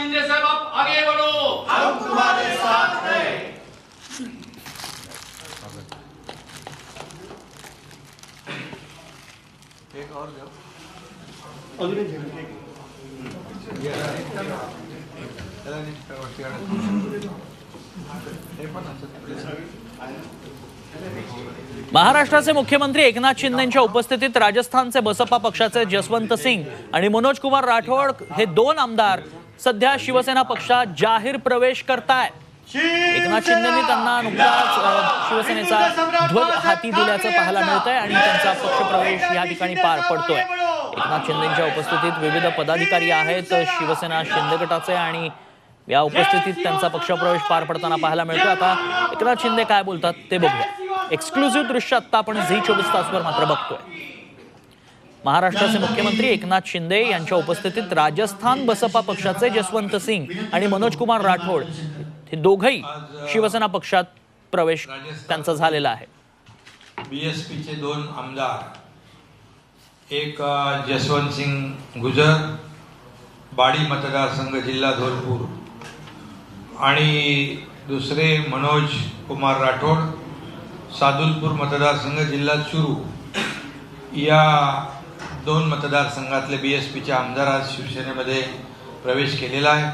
शिंदे साहब आप आगे बढ़ो। हम तुम्हारे साथ हैं। एक और महाराष्ट्राचे मुख्यमंत्री एकनाथ शिंदेच्या उपस्थितीत राजस्थानचे बसपा पक्षाचे जसवंत सिंग आणि मनोज कुमार राठोड हे दोन आमदार सध्या शिवसेना पक्षात जाहीर प्रवेश करताय. एकनाथ शिंदेनी त्यांना नुकताच शिवसेनेचा ध्वज हाती दिल्याचं पाहायला मिळतंय आणि त्यांचा पक्षप्रवेश या ठिकाणी पार पडतोय. एकनाथ शिंदेच्या उपस्थितीत विविध पदाधिकारी आहेत शिवसेना शिंदे गटाचे आणि या उपस्थितीत त्यांचा पक्षप्रवेश पार पडताना पाहायला मिळतो आता एकनाथ शिंदे काय बोलतात ते बघूया. एक्सक्लुझिव्ह दृश्य आता आपण झी चोवीस तासवर मात्र बघतोय. महाराष्ट्राचे मुख्यमंत्री एकनाथ शिंदे यांच्या उपस्थितीत राजस्थान बसपा पक्षाचे जसवंत सिंग आणि मनोज कुमार राठोड हे दोघही शिवसेना पक्षात प्रवेश त्यांचा झालेला आहे. बी एस दोन आमदार एक जसवंत सिंग गुजर बाडी मतदारसंघ जिल्हा धोलपूर आणि दुसरे मनोज कुमार राठोड सादुलपूर मतदारसंघ जिल्हा चुरू. या दोन मतदारसंघातले बी एस पीचे आमदार आज शिवसेनेमध्ये प्रवेश केलेला आहे.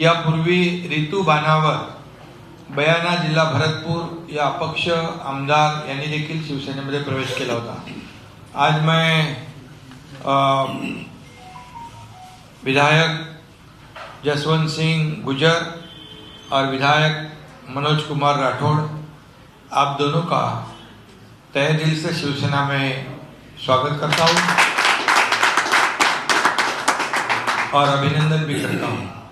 यापूर्वी रितू बाणावर बयाना जिल्हा भरतपूर या अपक्ष आमदार यांनी देखील शिवसेनेमध्ये प्रवेश केला होता. आज मैं विधायक जसवंत सिंह गुजर और विधायक मनोज कुमार राठौड़ आप दोनों का तहे दिल से शिवसेना में स्वागत करता हूँ। और अभिनंदन भी करता हूँ।